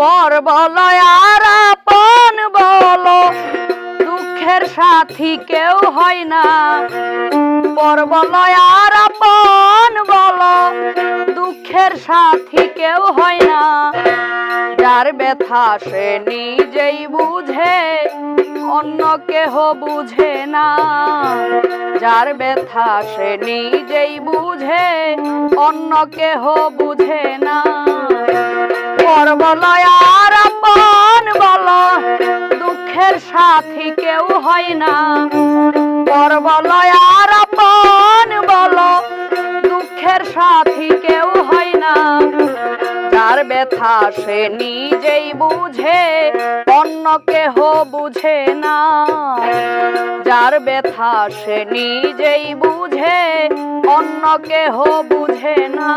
পর বলো, আর আপন বলো, দুঃখের সাথী কেউ হয় না। পর বলো, আর আপন বলো, দুঃখের সাথী কেউ হয় না। যার ব্যথা সে নিজেই বুঝে, অন্য কেহ বুঝে না। যার ব্যথা সে নিজেই বুঝে, অন্য কেহ বুঝে না। আর আপন বলো, দুঃখের সাথী কেউ হয় না। আর আপন বলো, দুঃখের সাথী কেউ হয় না। যার ব্যথা সে নিজেই বুঝে, অন্য কেহ বুঝে না। যার ব্যথা সে নিজেই বুঝে, অন্য কেহ বুঝে না।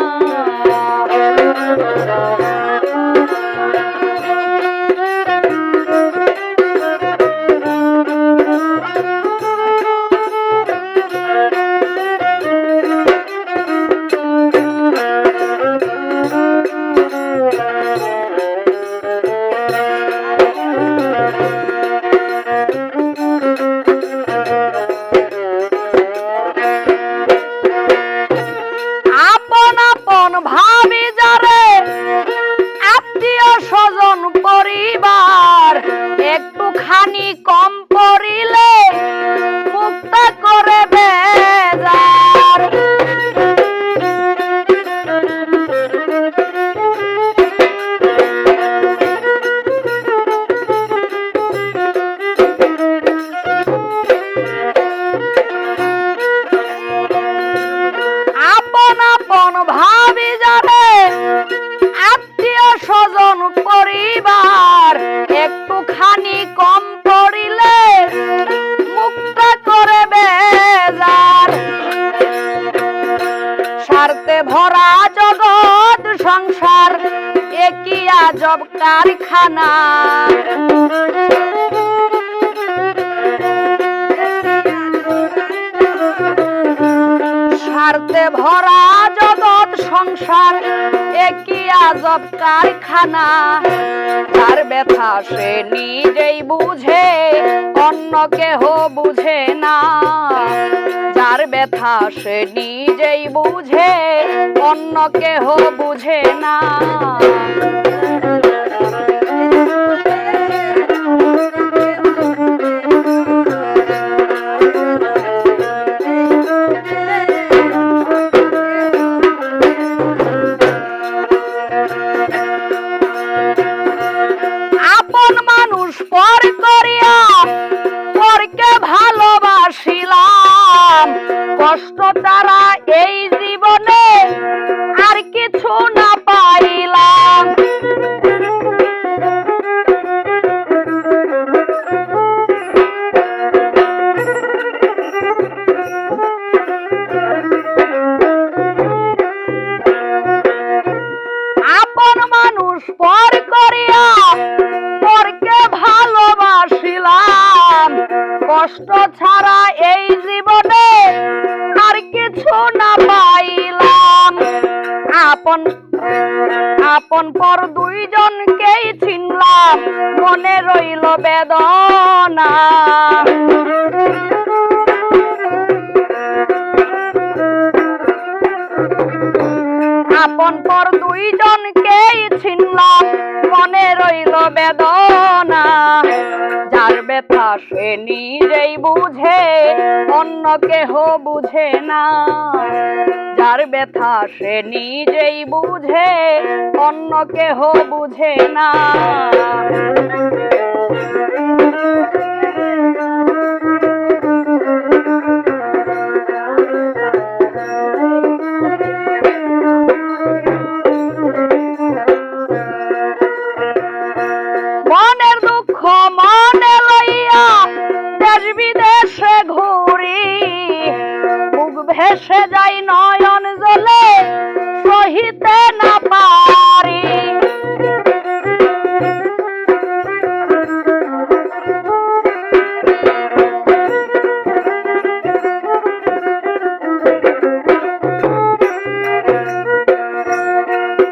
আজব কারখানা। স্বার্থে ভরা জগৎ সংসার, একই আজব কারখানা। তার ব্যথা সে নিজেই বুঝে, অন্য কেহ বুঝে না। যার ব্যথা সে নিজেই বুঝে, অন্য কেহ বুঝে না। কষ্ট ছাড়া এই জীবনে আর কিছু না পাইলাম। আপন আপন পর দুইজনকেই চিনলাম, মনে রইল বেদনা। আপন পর দুইজনকেই ছিনলাম। মনে রইল বেদনা। যার ব্যথা সে নিজেই বুঝে, অন্য কেহ বুঝে না। যার ব্যথা সে নিজেই বুঝে, অন্য কেহ বুঝে না। ভেসে যাই নয়ন জলে সহিতে না পারি।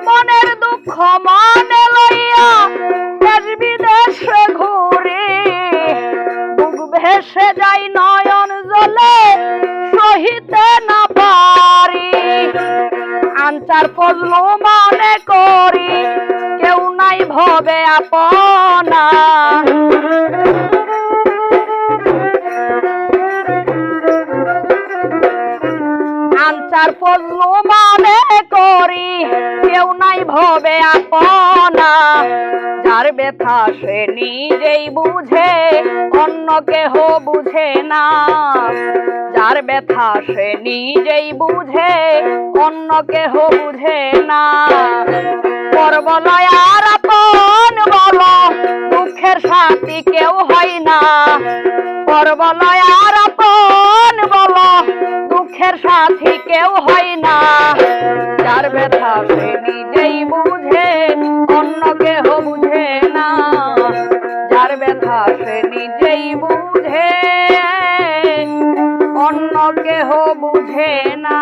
মনের দুঃখ মনে লইয়া দেশ বিদেশে ঘুরে ভেসে যাই নয়ন জলে সহিতে না ফজলু মনে করি, কেউ নাই ভবে আপনা। আনচার ফজলু মনে করি, কেউ নাই ভবে আপনা। যার ব্যথা সে নিজেই বুঝে, অন্য কেহ বুঝে না। যার ব্যথা সে নিজেই বুঝে, অন্য কেহ বুঝে না। পরবলয় আর আপন বল, দুঃখের সাথী কেউ হয় না। পরবলয় আর আপন বল, দুঃখের সাথী কেউ হয় না। যার ব্যথা সে নিজেই বুঝে, অন্য কেহ বুঝে না। যার ব্যথা সে নিজেই বুঝে অন্য কেহ বুঝে না।